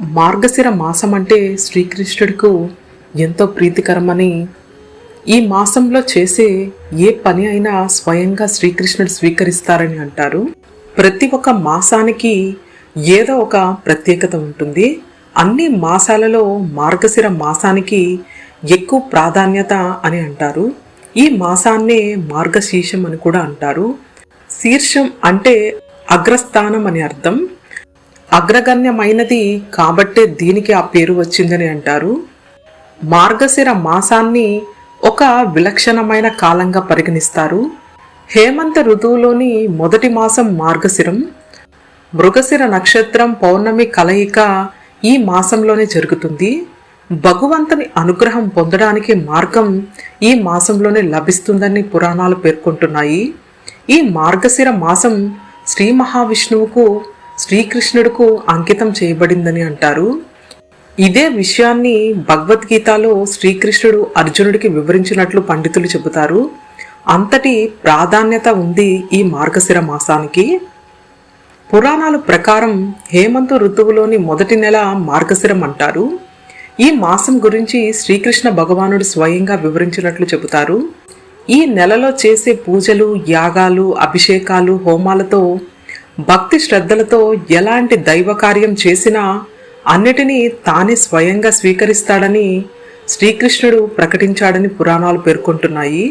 మార్గశిర మాసం అంటే శ్రీకృష్ణుడికు ఎంతో ప్రీతికరమని ఈ మాసంలో చేసే ఏ పని అయినా స్వయంగా శ్రీకృష్ణుడు స్వీకరిస్తారని అంటారు. ప్రతి ఒక్క మాసానికి ఏదో ఒక ప్రత్యేకత ఉంటుంది. అన్ని మాసాలలో మార్గశిర మాసానికి ఎక్కువ ప్రాధాన్యత అని అంటారు. ఈ మాసాన్నే మార్గశీర్షం అని కూడా అంటారు. శీర్షం అంటే అగ్రస్థానం అని అర్థం. అగ్రగణ్యమైనది కాబట్టే దీనికి ఆ పేరు వచ్చిందని అంటారు. మార్గశిర మాసాన్ని ఒక విలక్షణమైన కాలంగా పరిగణిస్తారు. హేమంత ఋతువులోని మొదటి మాసం మార్గశిరం. మృగశిర నక్షత్రం పౌర్ణమి కలయిక ఈ మాసంలోనే జరుగుతుంది. భగవంతుని అనుగ్రహం పొందడానికి మార్గం ఈ మాసంలోనే లభిస్తుందని పురాణాలు పేర్కొంటున్నాయి. ఈ మార్గశిర మాసం శ్రీ మహావిష్ణువుకు శ్రీకృష్ణుడుకు అంకితం చేయబడిందని అంటారు. ఇదే విషయాన్ని భగవద్గీతలో శ్రీకృష్ణుడు అర్జునుడికి వివరించినట్లు పండితులు చెబుతారు. అంతటి ప్రాధాన్యత ఉంది ఈ మార్గశిర మాసానికి. పురాణాల ప్రకారం హేమంత ఋతువులోని మొదటి నెల మార్గశిరం అంటారు. ఈ మాసం గురించి శ్రీకృష్ణ భగవానుడు స్వయంగా వివరించినట్లు చెబుతారు. ఈ నెలలో చేసే పూజలు యాగాలు అభిషేకాలు హోమాలతో భక్తి శ్రద్ధలతో ఎలాంటి దైవ కార్యం చేసినా అన్నిటినీ తానే స్వయంగా స్వీకరిస్తాడని శ్రీకృష్ణుడు ప్రకటించాడని పురాణాలు పేర్కొంటున్నాయి.